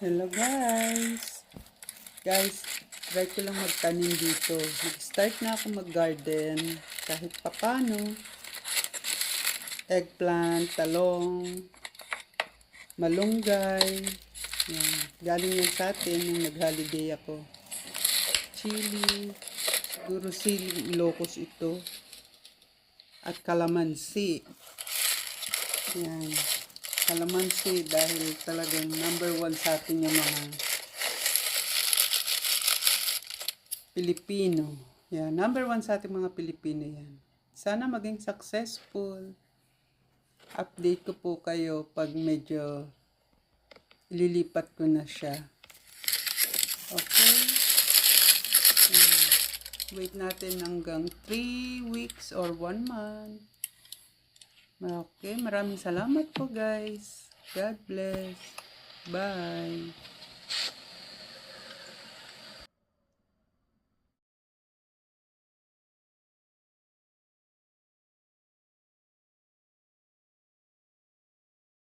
Hello guys! Guys, try ko lang magtanim dito. Mag-start na ako mag-garden kahit papano. Eggplant, talong, malunggay. Yan. Galing yan sa atin nung nag-holiday ako. Chili, siguro sili locust ito. At kalamansi. Yan. Kalamansi dahil talagang number one sa atin yung mga Pilipino. Yan. Number one sa ating mga Pilipino yan. Sana maging successful. Update ko po kayo pag medyo ililipat ko na siya. Okay? Yan. Wait natin hanggang 3 weeks or 1 month. Okay, maraming salamat po guys. God bless. Bye.